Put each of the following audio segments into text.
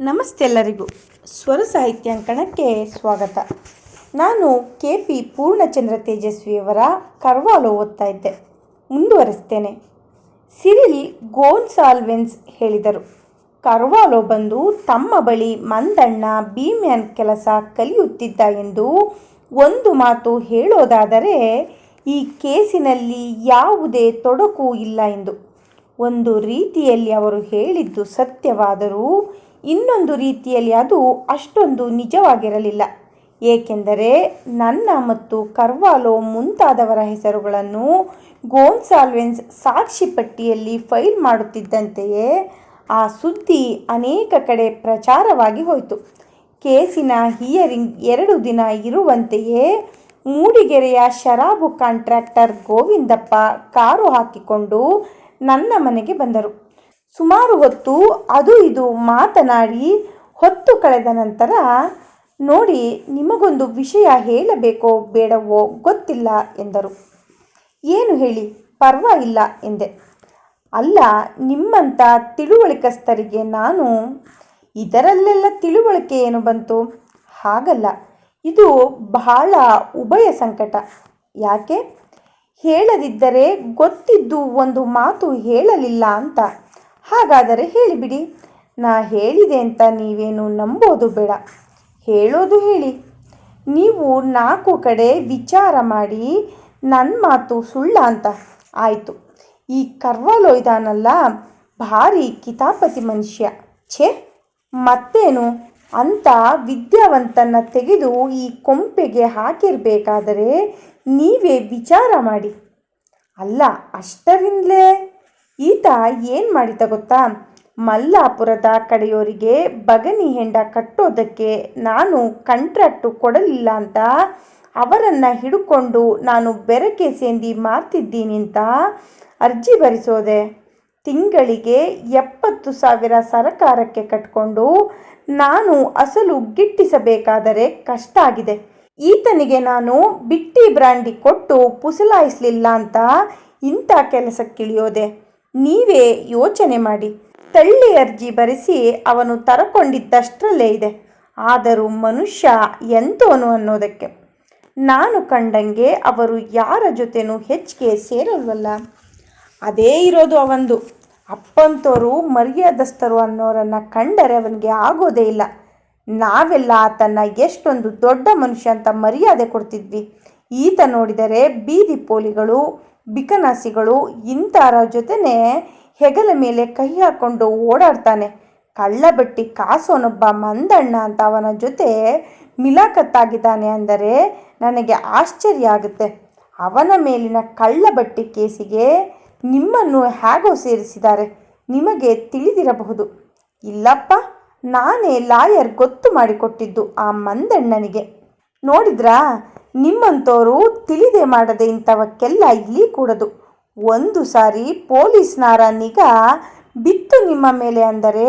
ನಮಸ್ತೆ ಎಲ್ಲರಿಗೂ. ಸ್ವರ ಸಾಹಿತ್ಯಾಂಕಣಕ್ಕೆ ಸ್ವಾಗತ. ನಾನು ಕೆ ಪಿ ಪೂರ್ಣಚಂದ್ರ ತೇಜಸ್ವಿಯವರ ಕರ್ವಾಲು ಓದ್ತಾ ಇದ್ದೆ. ಮುಂದುವರಿಸ್ತೇನೆ. ಸಿರಿಲ್ ಗೋನ್ಸಾಲ್ವೆನ್ಸ್ ಹೇಳಿದರು. ಕರ್ವಾಲೋ ಬಂದು ತಮ್ಮ ಬಳಿ ಮಂದಣ್ಣ ಭೀಮ್ಯಾನ್ ಕೆಲಸ ಕಲಿಯುತ್ತಿದ್ದ ಎಂದು ಒಂದು ಮಾತು ಹೇಳೋದಾದರೆ, ಈ ಕೇಸಿನಲ್ಲಿ ಯಾವುದೇ ತೊಡಕು ಇಲ್ಲ ಎಂದು. ಒಂದು ರೀತಿಯಲ್ಲಿ ಅವರು ಹೇಳಿದ್ದು ಸತ್ಯವಾದರೂ ಇನ್ನೊಂದು ರೀತಿಯಲ್ಲಿ ಅದು ಅಷ್ಟೊಂದು ನಿಜವಾಗಿರಲಿಲ್ಲ. ಏಕೆಂದರೆ ನನ್ನ ಮತ್ತು ಕರ್ವಾಲೋ ಮುಂತಾದವರ ಹೆಸರುಗಳನ್ನು ಗೋನ್ಸಾಲ್ವೆನ್ಸ್ ಸಾಕ್ಷಿ ಪಟ್ಟಿಯಲ್ಲಿ ಫೈಲ್ ಮಾಡುತ್ತಿದ್ದಂತೆಯೇ ಆ ಸುದ್ದಿ ಅನೇಕ ಕಡೆ ಪ್ರಚಾರವಾಗಿ ಹೋಯಿತು. ಕೇಸಿನ ಹಿಯರಿಂಗ್ ಎರಡು ದಿನ ಇರುವಂತೆಯೇ ಮೂಡಿಗೆರೆಯ ಶರಾಬು ಕಾಂಟ್ರಾಕ್ಟರ್ ಗೋವಿಂದಪ್ಪ ಕಾರು ಹಾಕಿಕೊಂಡು ನನ್ನ ಮನೆಗೆ ಬಂದರು. ಸುಮಾರು ಹೊತ್ತು ಅದು ಇದು ಮಾತನಾಡಿ ಹೊತ್ತು ಕಳೆದ ನಂತರ, ನೋಡಿ, ನಿಮಗೊಂದು ವಿಷಯ ಹೇಳಬೇಕೋ ಬೇಡವೋ ಗೊತ್ತಿಲ್ಲ ಎಂದರು. ಏನು ಹೇಳಿ? ಪರವಾಗಿಲ್ಲ ಎಂದೆ. ಅಲ್ಲ, ನಿಮ್ಮಂಥ ತಿಳುವಳಿಕಸ್ಥರಿಗೆ ನಾನು ಇದರಲ್ಲೆಲ್ಲ ತಿಳುವಳಿಕೆ ಏನು ಬಂತು? ಹಾಗಲ್ಲ. ಇದು ಬಹಳ ಉಭಯ ಸಂಕಟ. ಯಾಕೆ? ಹೇಳದಿದ್ದರೆ ಗೊತ್ತಿದ್ದು ಒಂದು ಮಾತು ಹೇಳಲಿಲ್ಲ ಅಂತ. ಹಾಗಾದರೆ ಹೇಳಿಬಿಡಿ ನಾ ಹೇಳಿದೆ ಅಂತ ನೀವೇನು ನಂಬೋದು ಬೇಡ. ಹೇಳೋದು ಹೇಳಿ. ನೀವು ನಾಲ್ಕು ಕಡೆ ವಿಚಾರ ಮಾಡಿ ನನ್ನ ಮಾತು ಸುಳ್ಳ ಅಂತ. ಆಯಿತು. ಈ ಕರ್ವಾಲೋ ಇದಾನಲ್ಲ ಭಾರಿ ಕಿತಾಪತಿ ಮನುಷ್ಯ. ಛೇ, ಮತ್ತೇನು? ಅಂತ ವಿದ್ಯಾವಂತನ ತೆಗೆದು ಈ ಕೊಂಪೆಗೆ ಹಾಕಿರಬೇಕಾದರೆ ನೀವೇ ವಿಚಾರ ಮಾಡಿ. ಅಲ್ಲ, ಅಷ್ಟರಿಂದಲೇ? ಈತ ಏನು ಮಾಡಿದ ಗೊತ್ತಾ? ಮಲ್ಲಾಪುರದ ಕಡೆಯವರಿಗೆ ಬಗನಿ ಹೆಂಡ ಕಟ್ಟೋದಕ್ಕೆ ನಾನು ಕಂಟ್ರಾಕ್ಟು ಕೊಡಲಿಲ್ಲ ಅಂತ ಅವರನ್ನು ಹಿಡ್ಕೊಂಡು ನಾನು ಬೆರಕೆ ಸೇಂದಿ ಮಾರ್ತಿದ್ದೀನಿ ಅಂತ ಅರ್ಜಿ ಭರಿಸೋದೆ. ತಿಂಗಳಿಗೆ ಎಪ್ಪತ್ತು ಸಾವಿರ ಸರಕಾರಕ್ಕೆ ಕಟ್ಕೊಂಡು ನಾನು ಅಸಲು ಗಿಟ್ಟಿಸಬೇಕಾದರೆ ಕಷ್ಟ ಆಗಿದೆ. ಈತನಿಗೆ ನಾನು ಬಿಟ್ಟಿ ಬ್ರಾಂಡಿ ಕೊಟ್ಟು ಪುಸಲಾಯಿಸಲಿಲ್ಲ ಅಂತ ಇಂಥ ಕೆಲಸಕ್ಕಿಳಿಯೋದೆ. ನೀವೇ ಯೋಚನೆ ಮಾಡಿ. ತಳ್ಳಿ ಅರ್ಜಿ ಬರೆಸಿ ಅವನು ತರಕೊಂಡಿದ್ದಷ್ಟರಲ್ಲೇ ಇದೆ. ಆದರೂ ಮನುಷ್ಯ ಎಂತೋನು ಅನ್ನೋದಕ್ಕೆ. ನಾನು ಕಂಡಂಗೆ ಅವರು ಯಾರ ಜೊತೆನೂ ಹೆಚ್ಚಿಗೆ ಸೇರಲ್ವಲ್ಲ? ಅದೇ ಇರೋದು ಅವಂದು. ಅಪ್ಪಂತೋರು ಮರ್ಯಾದಸ್ಥರು ಅನ್ನೋರನ್ನು ಕಂಡರೆ ಅವನಿಗೆ ಆಗೋದೇ ಇಲ್ಲ. ನಾವೆಲ್ಲ ಆತನ ಎಷ್ಟೊಂದು ದೊಡ್ಡ ಮನುಷ್ಯ ಅಂತ ಮರ್ಯಾದೆ ಕೊಡ್ತಿದ್ವಿ. ಈತ ನೋಡಿದರೆ ಬೀದಿ ಪೋಲಿಗಳು ಬಿಕನಾಸಿಗಳು ಇಂತಾರ ಜೊತೆನೇ ಹೆಗಲ ಮೇಲೆ ಕೈ ಹಾಕ್ಕೊಂಡು ಓಡಾಡ್ತಾನೆ. ಕಳ್ಳಬಟ್ಟಿ ಕಾಸೋನೊಬ್ಬ ಮಂದಣ್ಣ ಅಂತ ಅವನ ಜೊತೆ ಮಿಲಾಕತ್ತಾಗಿದ್ದಾನೆ ಅಂದರೆ ನನಗೆ ಆಶ್ಚರ್ಯ ಆಗುತ್ತೆ. ಅವನ ಮೇಲಿನ ಕಳ್ಳಬಟ್ಟಿ ಕೇಸಿಗೆ ನಿಮ್ಮನ್ನು ಹೇಗೋ ಸೇರಿಸಿದ್ದಾರೆ. ನಿಮಗೆ ತಿಳಿದಿರಬಹುದು. ಇಲ್ಲಪ್ಪ, ನಾನೇ ಲಾಯರ್ ಗೊತ್ತು ಮಾಡಿಕೊಟ್ಟಿದ್ದು ಆ ಮಂದಣ್ಣನಿಗೆ. ನೋಡಿದ್ರಾ? ನಿಮ್ಮಂಥವರು ತಿಳಿದೆ ಮಾಡದೆ ಇಂಥವಕ್ಕೆಲ್ಲ ಇಲ್ಲಿ ಕೂಡದು. ಒಂದು ಸಾರಿ ಪೊಲೀಸ್ನಾರ ನಿಗಾ ಬಿತ್ತು ನಿಮ್ಮ ಮೇಲೆ ಅಂದರೆ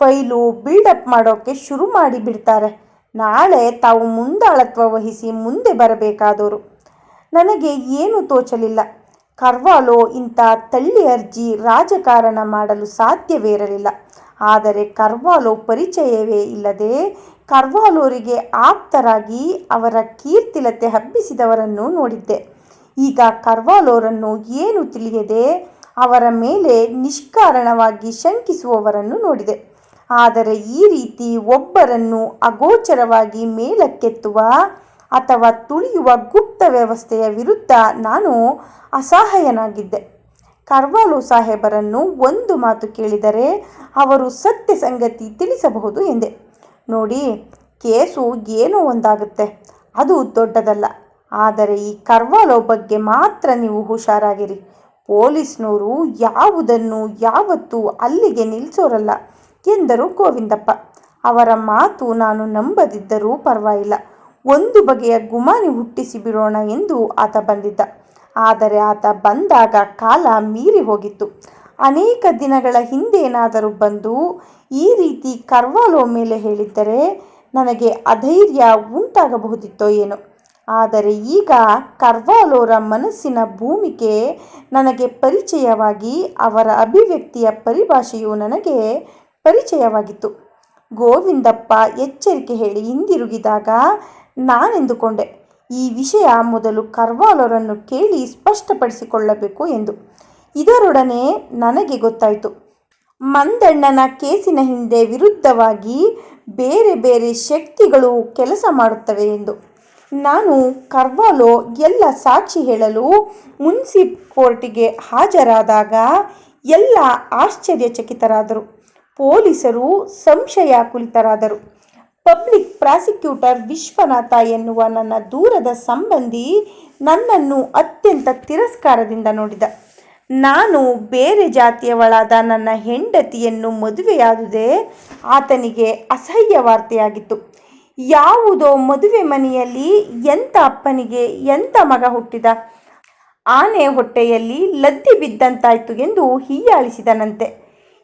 ಫೈಲು ಬಿಲ್ಡಪ್ ಮಾಡೋಕ್ಕೆ ಶುರು ಮಾಡಿ ಬಿಡ್ತಾರೆ. ನಾಳೆ ತಾವು ಮುಂದಾಳತ್ವ ವಹಿಸಿ ಮುಂದೆ ಬರಬೇಕಾದವರು ನನಗೆ ಏನೂ ತೋಚಲಿಲ್ಲ. ಕರ್ವಾಲೋ ಇಂಥ ತಳ್ಳಿ ಅರ್ಜಿ ರಾಜಕಾರಣ ಮಾಡಲು ಸಾಧ್ಯವೇ ಇರಲಿಲ್ಲ ಆದರೆ ಕರ್ವಾಲೋ ಪರಿಚಯವೇ ಇಲ್ಲದೆ ಕರ್ವಾಲೋರಿಗೆ ಆಪ್ತರಾಗಿ ಅವರ ಕೀರ್ತಿಲತೆ ಹಬ್ಬಿಸಿದವರನ್ನು ನೋಡಿದ್ದೆ. ಈಗ ಕರ್ವಾಲೋರನ್ನು ಏನು ತಿಳಿಯದೆ ಅವರ ಮೇಲೆ ನಿಷ್ಕಾರಣವಾಗಿ ಶಂಕಿಸುವವರನ್ನು ನೋಡಿದೆ. ಆದರೆ ಈ ರೀತಿ ಒಬ್ಬರನ್ನು ಅಗೋಚರವಾಗಿ ಮೇಲಕ್ಕೆತ್ತುವ ಅಥವಾ ತುಳಿಯುವ ಗುಪ್ತ ವ್ಯವಸ್ಥೆಯ ವಿರುದ್ಧ ನಾನು ಅಸಹಾಯನಾಗಿದ್ದೆ. ಕರ್ವಾಲೋ ಸಾಹೇಬರನ್ನು ಒಂದು ಮಾತು ಕೇಳಿದರೆ ಅವರು ಸತ್ಯ ಸಂಗತಿ ತಿಳಿಸಬಹುದು ಎಂದೆ. ನೋಡಿ, ಕೇಸು ಏನೋ ಒಂದಾಗುತ್ತೆ. ಅದು ದೊಡ್ಡದಲ್ಲ. ಆದರೆ ಈ ಕರ್ವಾಲೋ ಬಗ್ಗೆ ಮಾತ್ರ ನೀವು ಹುಷಾರಾಗಿರಿ. ಪೊಲೀಸ್ನವರು ಯಾವುದನ್ನು ಯಾವತ್ತೂ ಅಲ್ಲಿಗೆ ನಿಲ್ಲಿಸೋರಲ್ಲ ಎಂದರು ಗೋವಿಂದಪ್ಪ. ಅವರ ಮಾತು ನಾನು ನಂಬದಿದ್ದರೂ ಪರವಾಗಿಲ್ಲ. ಒಂದು ಬಗೆಯ ಗುಮಾನಿ ಹುಟ್ಟಿಸಿ ಬಿಡೋಣ ಎಂದು ಆತ ಬಂದಿದ್ದ. ಆದರೆ ಆತ ಬಂದಾಗ ಕಾಲ ಮೀರಿ ಹೋಗಿತ್ತು. ಅನೇಕ ದಿನಗಳ ಹಿಂದೇನಾದರೂ ಬಂದು ಈ ರೀತಿ ಕರ್ವಾಲೋ ಮೇಲೆ ಹೇಳಿದ್ದರೆ ನನಗೆ ಅಧೈರ್ಯ ಉಂಟಾಗಬಹುದಿತ್ತೋ ಏನೋ. ಆದರೆ ಈಗ ಕರ್ವಾಲೋರ ಮನಸ್ಸಿನ ಭೂಮಿಕೆ ನನಗೆ ಪರಿಚಯವಾಗಿ ಅವರ ಅಭಿವ್ಯಕ್ತಿಯ ಪರಿಭಾಷೆಯು ನನಗೆ ಪರಿಚಯವಾಗಿತ್ತು. ಗೋವಿಂದಪ್ಪ ಎಚ್ಚರಿಕೆ ಹೇಳಿ ಹಿಂದಿರುಗಿದಾಗ ನಾನೆಂದುಕೊಂಡೆ. ಈ ವಿಷಯ ಮೊದಲು ಕರ್ವಾಲೋರನ್ನು ಕೇಳಿ ಸ್ಪಷ್ಟಪಡಿಸಿಕೊಳ್ಳಬೇಕು ಎಂದು. ಇದರೊಡನೆ ನನಗೆ ಗೊತ್ತಾಯಿತು. ಮಂದಣ್ಣನ ಕೇಸಿನ ಹಿಂದೆ ವಿರುದ್ಧವಾಗಿ ಬೇರೆ ಬೇರೆ ಶಕ್ತಿಗಳು ಕೆಲಸ ಮಾಡುತ್ತವೆ ಎಂದು. ನಾನು ಕರ್ವಾಲೋ ಎಲ್ಲ ಸಾಕ್ಷಿ ಹೇಳಲು ಮುನ್ಸಿಪ್ ಕೋರ್ಟಿಗೆ ಹಾಜರಾದಾಗ ಎಲ್ಲ ಆಶ್ಚರ್ಯಚಕಿತರಾದರು. ಪೊಲೀಸರು ಸಂಶಯಾಕುಲಿತರಾದರು. ಪಬ್ಲಿಕ್ ಪ್ರಾಸಿಕ್ಯೂಟರ್ ವಿಶ್ವನಾಥ ಎನ್ನುವ ನನ್ನ ದೂರದ ಸಂಬಂಧಿ ನನ್ನನ್ನು ಅತ್ಯಂತ ತಿರಸ್ಕಾರದಿಂದ ನೋಡಿದ. ನಾನು ಬೇರೆ ಜಾತಿಯವಳಾದ ನನ್ನ ಹೆಂಡತಿಯನ್ನು ಮದುವೆಯಾದುದೇ ಆತನಿಗೆ ಅಸಹ್ಯ ವಾರ್ತೆಯಾಗಿತ್ತು. ಯಾವುದೋ ಮದುವೆ ಮನೆಯಲ್ಲಿ ಎಂಥ ಅಪ್ಪನಿಗೆ ಎಂಥ ಮಗ ಹುಟ್ಟಿದ? ಆನೆ ಹೊಟ್ಟೆಯಲ್ಲಿ ಲದ್ದಿ ಬಿದ್ದಂತಾಯ್ತು ಎಂದು ಹೀಯಾಳಿಸಿದನಂತೆ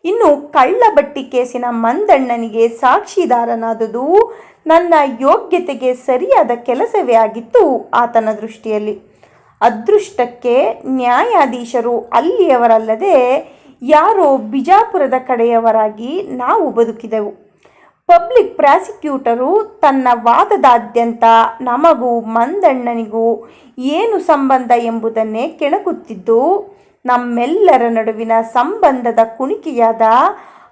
ಇನ್ನು ಕಳ್ಳಬಟ್ಟಿ ಕೇಸಿನ ಮಂದಣ್ಣನಿಗೆ ಸಾಕ್ಷಿದಾರನಾದುದು ನನ್ನ ಯೋಗ್ಯತೆಗೆ ಸರಿಯಾದ ಕೆಲಸವೇ ಆಗಿತ್ತು ಆತನ ದೃಷ್ಟಿಯಲ್ಲಿ. ಅದೃಷ್ಟಕ್ಕೆ ನ್ಯಾಯಾಧೀಶರು ಅಲ್ಲಿಯವರಲ್ಲದೆ ಯಾರೋ ಬಿಜಾಪುರದ ಕಡೆಯವರಾಗಿ ನಾವು ಬದುಕಿದೆವು. ಪಬ್ಲಿಕ್ ಪ್ರಾಸಿಕ್ಯೂಟರು ತನ್ನ ವಾದದಾದ್ಯಂತ ನಮಗೂ ಮಂದಣ್ಣನಿಗೂ ಏನು ಸಂಬಂಧ ಎಂಬುದನ್ನೇ ಕೆಣಕುತ್ತಿದ್ದು ನಮ್ಮೆಲ್ಲರ ನಡುವಿನ ಸಂಬಂಧದ ಕುಣಿಕೆಯಾದ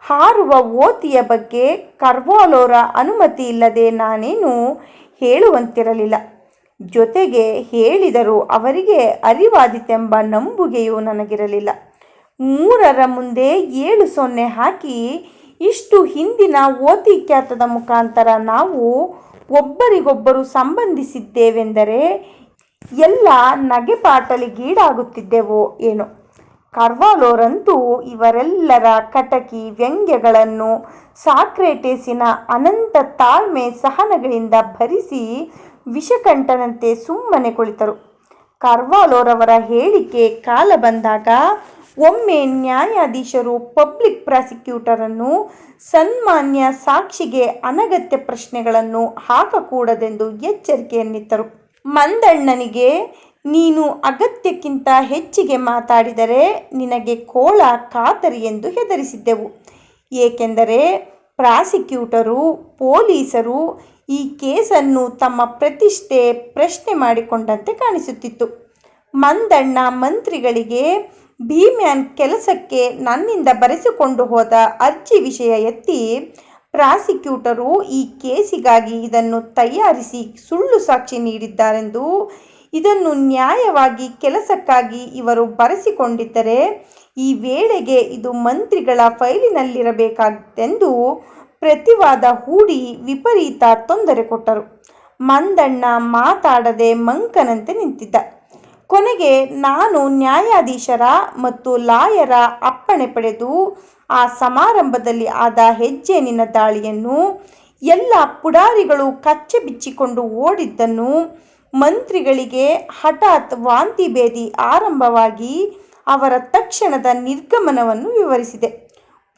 ಹಾರುವ ಓತಿಯ ಬಗ್ಗೆ ಕರ್ವಾಲೋರ ಅನುಮತಿ ಇಲ್ಲದೆ ನಾನೇನು ಹೇಳುವಂತಿರಲಿಲ್ಲ. ಜೊತೆಗೆ ಹೇಳಿದರೂ ಅವರಿಗೆ ಅರಿವಾದಿತೆಂಬ ನಂಬುಗೆಯೂ ನನಗಿರಲಿಲ್ಲ. ಮೂರರ ಮುಂದೆ ಏಳು ಸೊನ್ನೆ ಹಾಕಿ ಇಷ್ಟು ಹಿಂದಿನ ಓತಿ ಖ್ಯಾತದ ಮುಖಾಂತರ ನಾವು ಒಬ್ಬರಿಗೊಬ್ಬರು ಸಂಬಂಧಿಸಿದ್ದೇವೆಂದರೆ ಎಲ್ಲ ನಗೆಪಾಟಲಿಗೀಡಾಗುತ್ತಿದ್ದೆವೋ ಏನೋ. ಕರ್ವಾಲೋರಂತೂ ಇವರೆಲ್ಲರ ಕಟಕಿ ವ್ಯಂಗ್ಯಗಳನ್ನು ಸಾಕ್ರೇಟೇಸಿನ ಅನಂತ ತಾಳ್ಮೆ ಸಹನಗಳಿಂದ ಭರಿಸಿ ವಿಷಕಂಠನಂತೆ ಸುಮ್ಮನೆ ಕುಳಿತರು. ಕಾರ್ವಾಲೋರವರ ಹೇಳಿಕೆ ಕಾಲ ಬಂದಾಗ ಒಮ್ಮೆ ನ್ಯಾಯಾಧೀಶರು ಪಬ್ಲಿಕ್ ಪ್ರಾಸಿಕ್ಯೂಟರನ್ನು ಸನ್ಮಾನ್ಯ ಸಾಕ್ಷಿಗೆ ಅನಗತ್ಯ ಪ್ರಶ್ನೆಗಳನ್ನು ಹಾಕಕೂಡದೆಂದು ಎಚ್ಚರಿಕೆಯನ್ನಿತ್ತರು. ಮಂದಣ್ಣನಿಗೆ ನೀನು ಅಗತ್ಯಕ್ಕಿಂತ ಹೆಚ್ಚಿಗೆ ಮಾತಾಡಿದರೆ ನಿನಗೆ ಕೋಳ ಖಾತರಿ ಎಂದು ಹೆದರಿಸಿದ್ದೆವು. ಏಕೆಂದರೆ ಪ್ರಾಸಿಕ್ಯೂಟರು, ಪೊಲೀಸರು ಈ ಕೇಸನ್ನು ತಮ್ಮ ಪ್ರತಿಷ್ಠೆ ಪ್ರಶ್ನೆ ಮಾಡಿಕೊಂಡಂತೆ ಕಾಣಿಸುತ್ತಿತ್ತು. ಮಂದಣ್ಣ ಮಂತ್ರಿಗಳಿಗೆ ಭೀಮ್ಯಾನ್ ಕೆಲಸಕ್ಕೆ ನನ್ನಿಂದ ಬರೆಸಿಕೊಂಡು ಹೋದ ಅರ್ಜಿ ವಿಷಯ ಎತ್ತಿ ಪ್ರಾಸಿಕ್ಯೂಟರು ಈ ಕೇಸಿಗಾಗಿ ಇದನ್ನು ತಯಾರಿಸಿ ಸುಳ್ಳು ಸಾಕ್ಷಿ ನೀಡಿದ್ದಾರೆಂದು ಇದನ್ನು ನ್ಯಾಯವಾಗಿ ಕೆಲಸಕ್ಕಾಗಿ ಇವರು ಬರೆಸಿಕೊಂಡಿದ್ದರೆ ಈ ವೇಳೆಗೆ ಇದು ಮಂತ್ರಿಗಳ ಫೈಲಿನಲ್ಲಿರಬೇಕಾಗಿತ್ತೆಂದು ಪ್ರತಿವಾದ ಹೂಡಿ ವಿಪರೀತ ತೊಂದರೆ ಕೊಟ್ಟರು. ಮಂದಣ್ಣ ಮಾತಾಡದೆ ಮಂಕನಂತೆ ನಿಂತಿದ್ದ. ಕೊನೆಗೆ ನಾನು ನ್ಯಾಯಾಧೀಶರ ಮತ್ತು ಲಾಯರ ಅಪ್ಪಣೆ ಪಡೆದು ಆ ಸಮಾರಂಭದಲ್ಲಿ ಆದ ಹೆಜ್ಜೆನಿನ ದಾಳಿಯನ್ನು ಎಲ್ಲ ಪುಡಾರಿಗಳು ಕಚ್ಚೆ ಬಿಚ್ಚಿಕೊಂಡು ಓಡಿದ್ದನ್ನು ಮಂತ್ರಿಗಳಿಗೆ ಹಠಾತ್ ವಾಂತಿ ಭೇದಿ ಆರಂಭವಾಗಿ ಅವರ ತಕ್ಷಣದ ನಿರ್ಗಮನವನ್ನು ವಿವರಿಸಿದೆ.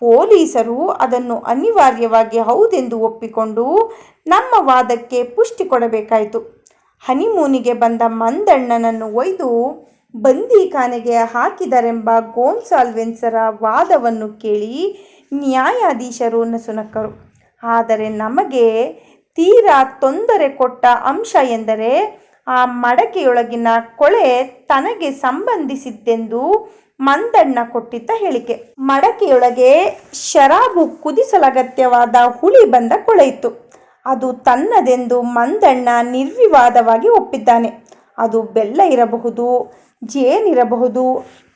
ಪೊಲೀಸರು ಅದನ್ನು ಅನಿವಾರ್ಯವಾಗಿ ಹೌದೆಂದು ಒಪ್ಪಿಕೊಂಡು ನಮ್ಮ ವಾದಕ್ಕೆ ಪುಷ್ಟಿ ಕೊಡಬೇಕಾಯಿತು. ಹನಿಮೂನಿಗೆ ಬಂದ ಮಂದಣ್ಣನನ್ನು ಒಯ್ದು ಬಂದೀಖಾನೆಗೆ ಹಾಕಿದರೆಂಬ ಗೋನ್ಸಾಲ್ವೆನ್ಸರ ವಾದವನ್ನು ಕೇಳಿ ನ್ಯಾಯಾಧೀಶರು ನಸುನಕ್ಕರು. ಆದರೆ ನಮಗೆ ತೀರಾ ತೊಂದರೆ ಕೊಟ್ಟ ಅಂಶ ಎಂದರೆ ಆ ಮಡಕೆಯೊಳಗಿನ ಕೊಳೆ ತನಗೆ ಸಂಬಂಧಿಸಿದ್ದೆಂದು ಮಂದಣ್ಣ ಕೊಟ್ಟಿದ್ದ ಹೇಳಿಕೆ. ಮಡಕೆಯೊಳಗೆ ಶರಾಬು ಕುದಿಸಲಗತ್ಯವಾದ ಹುಳಿ ಬಂದ ಕೊಳೆಯಿತು ಅದು ತನ್ನದೆಂದು ಮಂದಣ್ಣ ನಿರ್ವಿವಾದವಾಗಿ ಒಪ್ಪಿದ್ದಾನೆ. ಅದು ಬೆಲ್ಲ ಇರಬಹುದು ಜೇನಿರಬಹುದು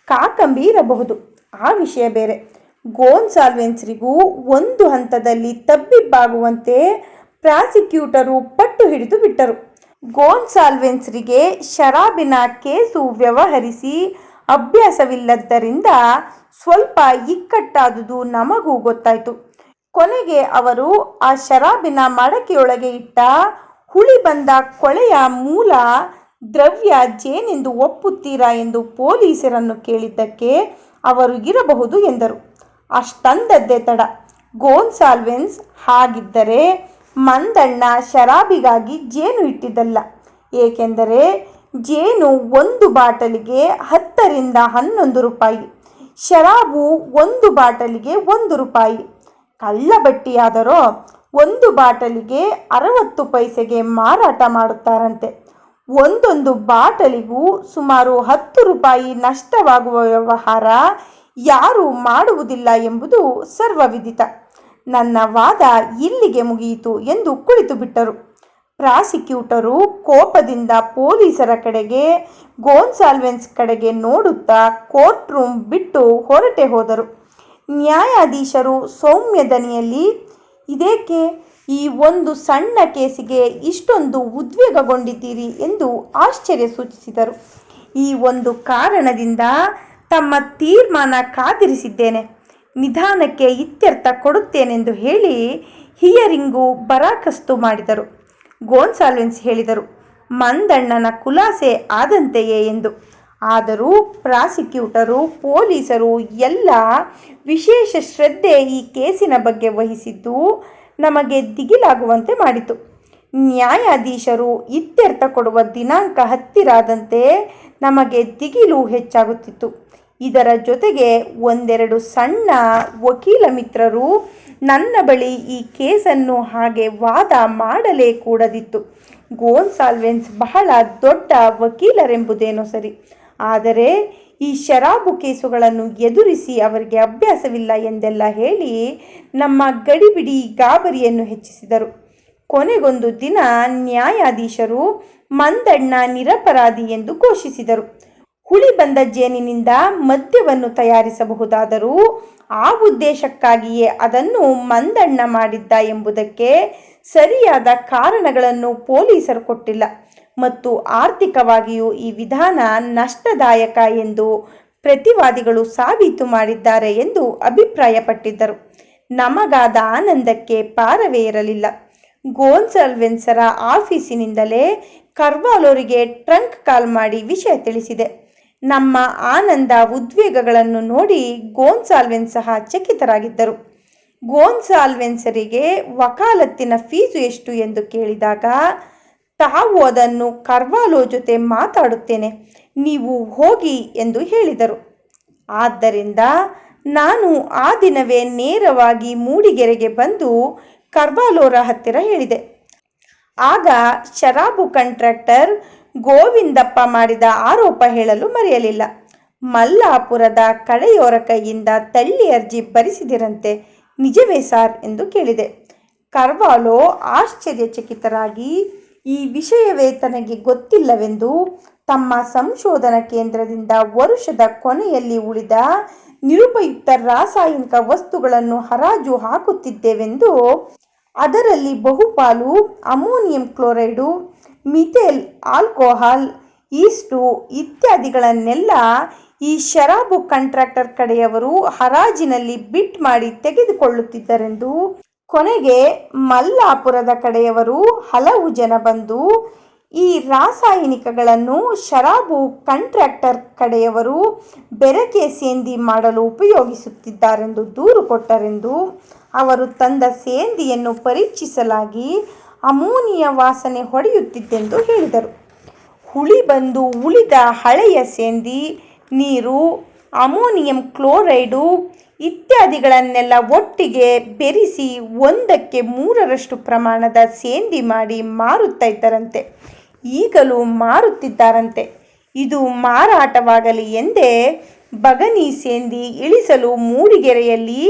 ಕಾಕಂಬಿ ಇರಬಹುದು. ಆ ವಿಷಯ ಬೇರೆ. ಗೋನ್ಸಾಲ್ವೆನ್ಸ್ರಿಗೂ ಒಂದು ಹಂತದಲ್ಲಿ ತಬ್ಬಿಬ್ಬಾಗುವಂತೆ ಪ್ರಾಸಿಕ್ಯೂಟರು ಪಟ್ಟು ಹಿಡಿದು ಬಿಟ್ಟರು. ಗೋನ್ಸಾಲ್ವೆನ್ಸ್ರಿಗೆ ಶರಾಬಿನ ಕೇಸು ವ್ಯವಹರಿಸಿ ಅಭ್ಯಾಸವಿಲ್ಲದ್ದರಿಂದ ಸ್ವಲ್ಪ ಇಕ್ಕಟ್ಟಾದುದು ನಮಗೂ ಗೊತ್ತಾಯಿತು. ಕೊನೆಗೆ ಅವರು ಆ ಶರಾಬಿನ ಮಡಕೆಯೊಳಗೆ ಇಟ್ಟ ಹುಳಿ ಬಂದ ಕೊಳೆಯ ಮೂಲ ದ್ರವ್ಯ ಜೇನೆಂದು ಒಪ್ಪುತ್ತೀರಾ ಎಂದು ಪೊಲೀಸರನ್ನು ಕೇಳಿದ್ದಕ್ಕೆ ಅವರು ಇರಬಹುದು ಎಂದರು. ಅಷ್ಟಂದದ್ದೇ ತಡ. ಗೋನ್ಸಾಲ್ವೆನ್ಸ್ ಹಾಗಿದ್ದರೆ ಮಂದಣ್ಣ ಶರಾಬಿಗಾಗಿ ಜೇನು ಇಟ್ಟಿದ್ದಲ್ಲ. ಏಕೆಂದರೆ ಜೇನು ಒಂದು ಬಾಟಲಿಗೆ ಹತ್ತರಿಂದ ಹನ್ನೊಂದು ರೂಪಾಯಿ, ಶರಾಬು ಒಂದು ಬಾಟಲಿಗೆ ಒಂದು ರೂಪಾಯಿ. ಕಳ್ಳಬಟ್ಟಿಯಾದರೋ ಒಂದು ಬಾಟಲಿಗೆ ಅರವತ್ತು ಪೈಸೆಗೆ ಮಾರಾಟ ಮಾಡುತ್ತಾರಂತೆ. ಒಂದೊಂದು ಬಾಟಲಿಗೂ ಸುಮಾರು ಹತ್ತು ರೂಪಾಯಿ ನಷ್ಟವಾಗುವ ವ್ಯವಹಾರ ಯಾರೂ ಮಾಡುವುದಿಲ್ಲ ಎಂಬುದು ಸರ್ವವಿದಿತ. ನನ್ನ ವಾದ ಇಲ್ಲಿಗೆ ಮುಗಿಯಿತು ಎಂದು ಕುಳಿತು ಬಿಟ್ಟರು. ಪ್ರಾಸಿಕ್ಯೂಟರು ಕೋಪದಿಂದ ಪೊಲೀಸರ ಕಡೆಗೆ, ಗೋನ್ಸಾಲ್ವೆನ್ಸ್ ಕಡೆಗೆ ನೋಡುತ್ತಾ ಕೋರ್ಟ್ ರೂಮ್ ಬಿಟ್ಟು ಹೊರಟೆ ಹೋದರು. ನ್ಯಾಯಾಧೀಶರು ಸೌಮ್ಯ ದನಿಯಲ್ಲಿ, ಇದೇಕೆ? ಈ ಒಂದು ಸಣ್ಣ ಕೇಸಿಗೆ ಇಷ್ಟೊಂದು ಉದ್ವೇಗಗೊಂಡಿದ್ದೀರಿ ಎಂದು ಆಶ್ಚರ್ಯ ಸೂಚಿಸಿದರು. ಈ ಒಂದು ಕಾರಣದಿಂದ ತಮ್ಮ ತೀರ್ಮಾನ ಕಾದಿರಿಸಿದ್ದೇನೆ. ನಿಧಾನಕ್ಕೆ ಇತ್ಯರ್ಥ ಕೊಡುತ್ತೇನೆಂದು ಹೇಳಿ ಹಿಯರಿಂಗು ಬರಾಕಸ್ತು ಮಾಡಿದರು. ಗೋನ್ಸಾಲ್ವೆನ್ಸ್ ಹೇಳಿದರು, ಮಂದಣ್ಣನ ಖುಲಾಸೆ ಆದಂತೆಯೇ ಎಂದು. ಆದರೂ ಪ್ರಾಸಿಕ್ಯೂಟರು, ಪೊಲೀಸರು ಎಲ್ಲ ವಿಶೇಷ ಶ್ರದ್ಧೆ ಈ ಕೇಸಿನ ಬಗ್ಗೆ ವಹಿಸಿದ್ದು ನಮಗೆ ದಿಗಿಲಾಗುವಂತೆ ಮಾಡಿತು. ನ್ಯಾಯಾಧೀಶರು ಇತ್ಯರ್ಥ ಕೊಡುವ ದಿನಾಂಕ ಹತ್ತಿರಾದಂತೆ ನಮಗೆ ದಿಗಿಲು ಹೆಚ್ಚಾಗುತ್ತಿತ್ತು. ಇದರ ಜೊತೆಗೆ ಒಂದೆರಡು ಸಣ್ಣ ವಕೀಲ ಮಿತ್ರರು ನನ್ನ ಬಳಿ ಈ ಕೇಸನ್ನು ಹಾಗೆ ವಾದ ಮಾಡಲೇ ಕೂಡದಿತ್ತು. ಗೋನ್ಸಾಲ್ವೆನ್ಸ್ ಬಹಳ ದೊಡ್ಡ ವಕೀಲರೆಂಬುದೇನೋ ಸರಿ. ಆದರೆ ಈ ಶರಾಬು ಕೇಸುಗಳನ್ನು ಎದುರಿಸಿ ಅವರಿಗೆ ಅಭ್ಯಾಸವಿಲ್ಲ ಎಂದೆಲ್ಲ ಹೇಳಿ ನಮ್ಮ ಗಡಿಬಿಡಿ ಗಾಬರಿಯನ್ನು ಹೆಚ್ಚಿಸಿದರು. ಕೊನೆಗೊಂದು ದಿನ ನ್ಯಾಯಾಧೀಶರು ಮಂದಣ್ಣ ನಿರಪರಾಧಿ ಎಂದು ಘೋಷಿಸಿದರು. ಹುಳಿ ಬಂದ ಜೇನಿನಿಂದ ಮದ್ಯವನ್ನು ತಯಾರಿಸಬಹುದಾದರೂ ಆ ಉದ್ದೇಶಕ್ಕಾಗಿಯೇ ಅದನ್ನು ಮಂದಣ್ಣ ಮಾಡಿದ್ದ ಎಂಬುದಕ್ಕೆ ಸರಿಯಾದ ಕಾರಣಗಳನ್ನು ಪೊಲೀಸರು ಕೊಟ್ಟಿಲ್ಲ. ಮತ್ತು ಆರ್ಥಿಕವಾಗಿಯೂ ಈ ವಿಧಾನ ನಷ್ಟದಾಯಕ ಎಂದು ಪ್ರತಿವಾದಿಗಳು ಸಾಬೀತು ಮಾಡಿದ್ದಾರೆ ಎಂದು ಅಭಿಪ್ರಾಯಪಟ್ಟಿದ್ದರು. ನಮಗಾದ ಆನಂದಕ್ಕೆ ಪಾರವೇ ಇರಲಿಲ್ಲ. ಗೋನ್ಸಲ್ವೆನ್ಸರ ಆಫೀಸಿನಿಂದಲೇ ಕರ್ವಾಲೋರಿಗೆ ಟ್ರಂಕ್ ಕಾಲ್ ಮಾಡಿ ವಿಷಯ ತಿಳಿಸಿದೆ. ನಮ್ಮ ಆನಂದ ಉದ್ವೇಗಗಳನ್ನು ನೋಡಿ ಗೋನ್ಸಾಲ್ವೆನ್ ಸಹ ಚಕಿತರಾಗಿದ್ದರು. ಗೋನ್ಸಾಲ್ವೆನ್ಸರಿಗೆ ವಕಾಲತ್ತಿನ ಫೀಸು ಎಷ್ಟು ಎಂದು ಕೇಳಿದಾಗ, ತಾವು ಅದನ್ನು ಕರ್ವಾಲೋ ಜೊತೆ ಮಾತಾಡುತ್ತೇನೆ, ನೀವು ಹೋಗಿ ಎಂದು ಹೇಳಿದರು. ಆದ್ದರಿಂದ ನಾನು ಆ ದಿನವೇ ನೇರವಾಗಿ ಮೂಡಿಗೆರೆಗೆ ಬಂದು ಕರ್ವಾಲೋರ ಹತ್ತಿರ ಹೇಳಿದೆ. ಆಗ ಶರಾಬು ಕಾಂಟ್ರಾಕ್ಟರ್ ಗೋವಿಂದಪ್ಪ ಮಾಡಿದ ಆರೋಪ ಹೇಳಲು ಮರೆಯಲಿಲ್ಲ. ಮಲ್ಲಾಪುರದ ಕಡೆಯೋರ ಕೈಯಿಂದ ತಳ್ಳಿ ಅರ್ಜಿ ಭರಿಸಿದಿರಂತೆ ನಿಜವೇ ಸಾರ್ ಎಂದು ಕೇಳಿದೆ. ಕರ್ವಾಲೋ ಆಶ್ಚರ್ಯಚಕಿತರಾಗಿ, ಈ ವಿಷಯವೇ ತನಗೆ ಗೊತ್ತಿಲ್ಲವೆಂದು ತಮ್ಮ ಸಂಶೋಧನಾ ಕೇಂದ್ರದಿಂದ ವರುಷದ ಕೊನೆಯಲ್ಲಿ ಉಳಿದ ನಿರುಪಯುಕ್ತ ರಾಸಾಯನಿಕ ವಸ್ತುಗಳನ್ನು ಹರಾಜು ಹಾಕುತ್ತಿದ್ದೇವೆಂದು ಅದರಲ್ಲಿ ಬಹುಪಾಲು ammonium chloride methyl, alcohol, yeast ಇತ್ಯಾದಿಗಳನ್ನೆಲ್ಲ ಈ ಶರಾಬು ಕಾಂಟ್ರಾಕ್ಟರ್ ಕಡೆಯವರು ಹರಾಜಿನಲ್ಲಿ ಬಿಟ್ ಮಾಡಿ ತೆಗೆದುಕೊಳ್ಳುತ್ತಿದ್ದರೆಂದು ಕೊನೆಗೆ ಮಲ್ಲಾಪುರದ ಕಡೆಯವರು ಹಲವು ಜನ ಬಂದು ಈ ರಾಸಾಯನಿಕಗಳನ್ನು ಶರಾಬು ಕಾಂಟ್ರಾಕ್ಟರ್ ಕಡೆಯವರು ಬೆರಕೆ ಸೇಂದಿ ಮಾಡಲು ಉಪಯೋಗಿಸುತ್ತಿದ್ದಾರೆಂದು ದೂರು ಕೊಟ್ಟರೆಂದು ಅವರು ತಂದ ಸೇಂದಿಯನ್ನು ಪರೀಕ್ಷಿಸಲಾಗಿ ಅಮೋನಿಯ ವಾಸನೆ ಹೊಡೆಯುತ್ತಿದ್ದೆಂದು ಹೇಳಿದರು. ಹುಳಿ ಬಂದು ಉಳಿದ ಹಳೆಯ ಸೇಂದಿ, ನೀರು, ಅಮೋನಿಯಂ ಕ್ಲೋರೈಡು ಇತ್ಯಾದಿಗಳನ್ನೆಲ್ಲ ಒಟ್ಟಿಗೆ ಬೆರೆಸಿ ಒಂದಕ್ಕೆ ಮೂರರಷ್ಟು ಪ್ರಮಾಣದ ಸೇಂದಿ ಮಾಡಿ ಮಾರುತ್ತಾ ಇದ್ದರಂತೆ. ಈಗಲೂ ಮಾರುತ್ತಿದ್ದಾರಂತೆ. ಇದು ಮಾರಾಟವಾಗಲಿ ಎಂದೇ ಬಗನಿ ಸೇಂದಿ ಇಳಿಸಲು ಮೂಡಿಗೆರೆಯಲ್ಲಿ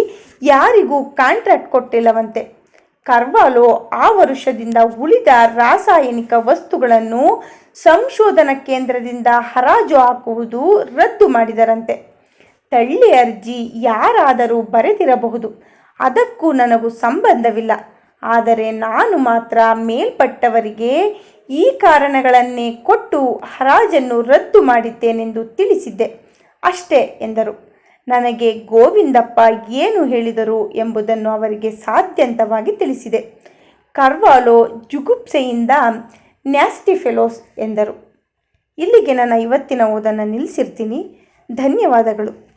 ಯಾರಿಗೂ ಕಾಂಟ್ರಾಕ್ಟ್ ಕೊಟ್ಟಿಲ್ಲವಂತೆ. ಕರ್ವಾಲೋ ಆ ವರುಷದಿಂದ ಉಳಿದ ರಾಸಾಯನಿಕ ವಸ್ತುಗಳನ್ನು ಸಂಶೋಧನಾ ಕೇಂದ್ರದಿಂದ ಹರಾಜು ಹಾಕುವುದು ರದ್ದು ಮಾಡಿದರಂತೆ. ತಳ್ಳಿ ಅರ್ಜಿ ಯಾರಾದರೂ ಬರೆದಿರಬಹುದು. ಅದಕ್ಕೂ ನನಗೂ ಸಂಬಂಧವಿಲ್ಲ. ಆದರೆ ನಾನು ಮಾತ್ರ ಮೇಲ್ಪಟ್ಟವರಿಗೆ ಈ ಕಾರಣಗಳನ್ನೇ ಕೊಟ್ಟು ಹರಾಜನ್ನು ರದ್ದು ಮಾಡಿದ್ದೇನೆಂದು ತಿಳಿಸಿದ್ದೆ. ಅಷ್ಟೇ ಎಂದರು. ನನಗೆ ಗೋವಿಂದಪ್ಪ ಏನು ಹೇಳಿದರು ಎಂಬುದನ್ನು ಅವರಿಗೆ ಸಾಧ್ಯಂತವಾಗಿ ತಿಳಿಸಿದೆ. ಕರ್ವಾಲೋ ಜುಗುಪ್ಸೆಯಿಂದ ನ್ಯಾಸ್ಟಿ ಫೆಲೋಸ್ ಎಂದರು. ಇಲ್ಲಿಗೆ ನನ್ನ ಇವತ್ತಿನ ಓದನ್ನು ನಿಲ್ಲಿಸಿರ್ತೀನಿ. ಧನ್ಯವಾದಗಳು.